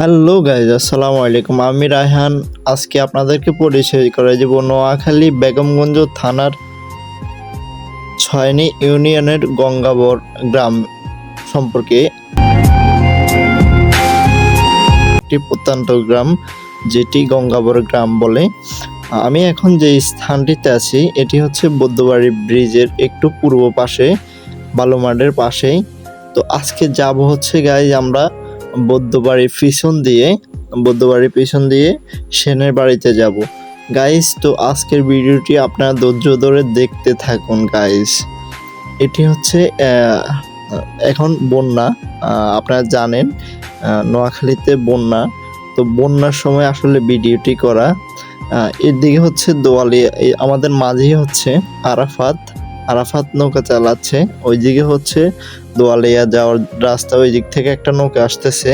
Hello guys, আসসালামু আলাইকুম। আমি রায়হান। আজকে আপনাদেরকে পরিচয় করে দেব নোয়াখালী বেগমগঞ্জ থানার ছয়নি ইউনিয়নের গঙ্গাবর গ্রাম সম্পর্কে। একটি প্রত্যন্ত গ্রাম, যেটি গঙ্গাবর গ্রাম বলে। আমি এখন যে স্থানটিতে আছি, এটি হচ্ছে বৌদ্ধবাড়ি ব্রিজের একটু পূর্ব পাশে, বালুমাঠের পাশেই। তো আজকে যাব হচ্ছে গাইজ আমরা বৌদ্ধবাড়ির পিছন দিয়ে বৌদ্ধবাড়ির পিছন দিয়ে সেনের বাড়িতে যাব। গাইস তো আজকের ভিডিওটি আপনারা ধৈর্য ধরে দেখতে থাকুন গাইস এটি হচ্ছে এখন বন্যা আপনারা জানেন নোয়াখালীতে বন্যা। তো বন্যার সময় আসলে ভিডিওটি করা এর দিকে হচ্ছে দোয়ালিয়া এই আমাদের মাঝেই হচ্ছে আরাফাত। আরাফাত নৌকা চালাচ্ছে, ওইদিকে হচ্ছে দোয়ালিয়া যাওয়ার রাস্তা ওই দিক থেকে একটা নৌকা আসতেছে।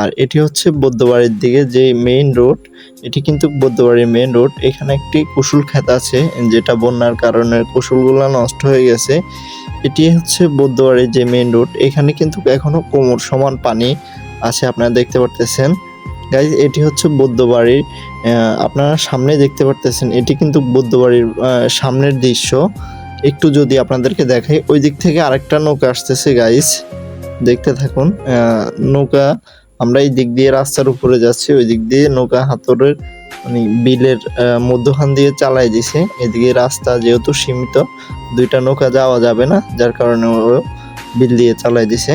আর এটি হচ্ছে বৌদ্ধবাড়ির দিকে যে মেইন রোড এটি কিন্তু বৌদ্ধবাড়ির মেইন রোড এখানে একটি কুসুল ক্ষেত আছে, যেটা বন্যার কারণে কুসুলগুলো নষ্ট হয়ে গেছে। এটি হচ্ছে বৌদ্ধবাড়ির যে মেইন রোড এখানে কিন্তু এখনও কোমর সমান পানি আছে, আপনারা দেখতে পারতেছেন। গাইজ এটি হচ্ছে বৌদ্ধবাড়ির আপনারা সামনে দেখতে পারতেছেন, এটি কিন্তু বৌদ্ধবাড়ির সামনের দৃশ্য। একটু যদি আপনাদেরকে দেখাই, ওই দিক থেকে আরেকটা নৌকা আসতেছে গাইস দেখতে থাকুন। নৌকা, আমরা এই দিক দিয়ে রাস্তার উপরে যাচ্ছি, ওই দিক দিয়ে নৌকা হাতরের মানে বিলের মধ্যখান দিয়ে চালাই দিছে। এদিকে রাস্তা যেহেতু সীমিত, দুইটা নৌকা যাওয়া যাবে না, যার কারণে ও বিল দিয়ে চালাই দিছে।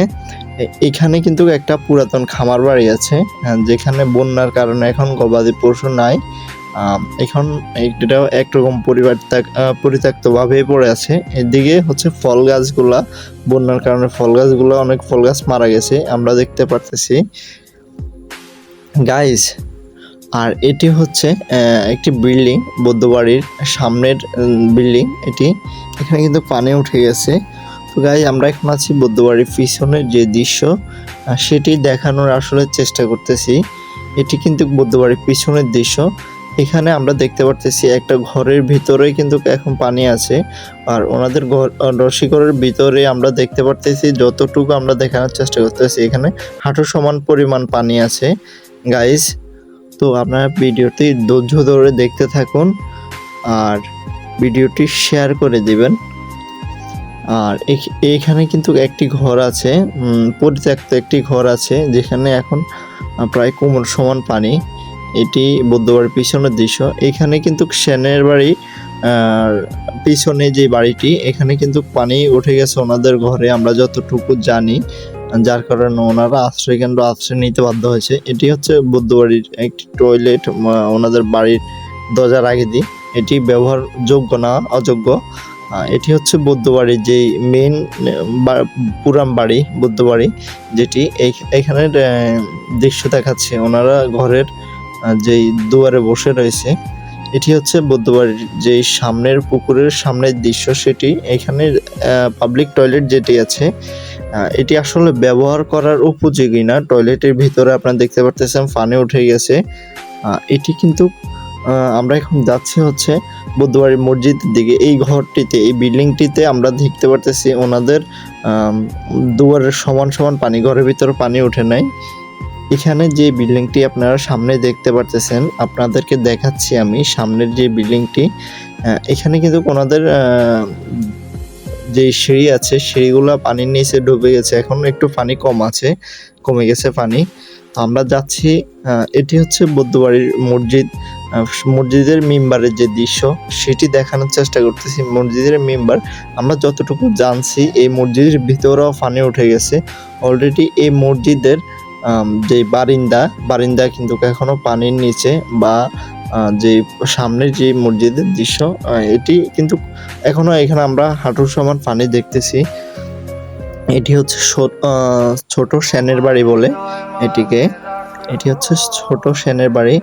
এখানে কিন্তু একটা পুরাতন খামার বাড়ি আছে যেখানে বন্যার কারণে এখন গবাদি পশু নাই। এখন এটা একরকম পরিবার পরিত্যক্ত ভাবে পড়ে আছে। এদিকে হচ্ছে ফল গাছগুলা, বন্যার কারণে ফল গাছগুলো, অনেক ফল গাছ মারা গেছে, আমরা দেখতে পারতেছি। গাইস আর এটি হচ্ছে একটি বিল্ডিং বৌদ্ধবাড়ির সামনের বিল্ডিং এটি। এখানে কিন্তু পানি উঠে গেছে। তো গাইজ আমরা এখন আছি বৌদ্ধবাড়ির পিছনের যে দৃশ্য সেটি দেখানোর আসলে চেষ্টা করতেছি। এটি কিন্তু বৌদ্ধবাড়ির পিছনের দৃশ্য। এখানে আমরা দেখতে পারতেছি একটা ঘরের ভিতরে কিন্তু এখন পানি আছে। আর ওনাদের ঘর রসিকরের ভিতরে আমরা দেখতে পারতেছি যতটুকু আমরা দেখানোর চেষ্টা করতেছি, এখানে হাঁটু সমান পরিমাণ পানি আছে। গাইস তো আপনারা ভিডিওটি ধৈর্য ধরে দেখতে থাকুন আর ভিডিওটি শেয়ার করে দিবেন। আর এখ- এইখানে কিন্তু একটি ঘর আছে পরিত্যক্ত একটি ঘর আছে, যেখানে এখন প্রায় কোমর সমান পানি। এটি বৌদ্ধবাড়ির পিছনের দৃশ্য। এখানে কিন্তু সেনের বাড়ি পিছনে যে বাড়িটি, এখানে কিন্তু পানি উঠে গেছে ওনাদের ঘরে, আমরা যতটুকু জানি। যার কারণে ওনারা আশ্রয় কেন্দ্র, আশ্রয় নিতে বাধ্য হয়েছে। এটি হচ্ছে বৌদ্ধবাড়ির একটি টয়লেট ওনাদের বাড়ির দরজার আগে দিয়ে। এটি ব্যবহারযোগ্য না, অযোগ্য। এটি হচ্ছে বৌদ্ধবাড়ির যেই মেন পুরাম বাড়ি, বৌদ্ধবাড়ি, যেটি এখানের দৃশ্য দেখাচ্ছে। ওনারা ঘরের যেই দুয়ারে বসে রয়েছে, এটি হচ্ছে বৌদ্ধবাড়ির যেই সামনের পুকুরের সামনের দৃশ্য সেটি। এখানে পাবলিক টয়লেট যেটি আছে এটি আসলে ব্যবহার করার উপযোগী না। টয়লেটের ভিতরে আপনারা দেখতে পারতেছেন পানি উঠে গেছে। এটি কিন্তু আমরা এখন যাচ্ছি হচ্ছে বৌদ্ধবাড়ি মসজিদের দিকে। এই ঘরটিতে, এই বিল্ডিংটিতে আমরা দেখতে পারতেছি ওনাদের দুয়ারের সমান সমান পানি, ঘরের ভিতরে পানি ওঠে নাই। এখানে যে বিল্ডিংটি আপনারা সামনে দেখতে পারতেছেন, আপনাদেরকে দেখাচ্ছি আমি সামনের যে বিল্ডিংটি। এখানে কিন্তু ওনাদের যে সিঁড়ি আছে, সিঁড়িগুলো পানির নিচে ডুবে গেছে। এখন একটু পানি কম আছে, কমে গেছে পানি। আমরা যাচ্ছি এটি হচ্ছে বৌদ্ধবাড়ির মসজিদ। মসজিদের মেম্বারের যে দৃশ্য, সেটি দেখানোর চেষ্টা করতেছি মসজিদের মেম্বার। আমরা যতটুকু জানছি, এই মসজিদের ভিতরেও পানি উঠে গেছে। অলরেডি এই মসজিদের যে বারিন্দা বারিন্দা কিন্তু এখনও পানির নিচে বা যে সামনে যে মসজিদের দৃশ্য এটি কিন্তু এখনও এখানে আমরা হাঁটুর সমান পানি দেখতেছি। এটি হচ্ছে ছোট সেনের বাড়ি বলে এটিকে। এটি হচ্ছে ছোট সেনের বাড়ি।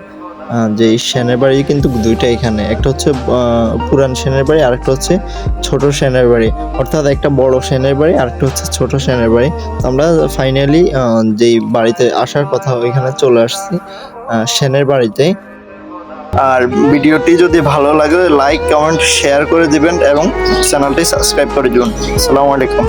যে সেনের বাড়ি কিন্তু দুইটা এখানে। একটা হচ্ছে পুরান সেনের বাড়ি আর একটা হচ্ছে ছোট সেনের বাড়ি। অর্থাৎ একটা বড় সেনের বাড়ি আর একটা হচ্ছে ছোট সেনের বাড়ি। আমরা ফাইনালি যেই বাড়িতে আসার কথা ওইখানে চলে আসছি সেনের বাড়িতে। আর ভিডিওটি যদি ভালো লাগে লাইক কমেন্ট শেয়ার করে দিবেন এবং চ্যানেলটি সাবস্ক্রাইব করে দিবেন। আসসালামু আলাইকুম।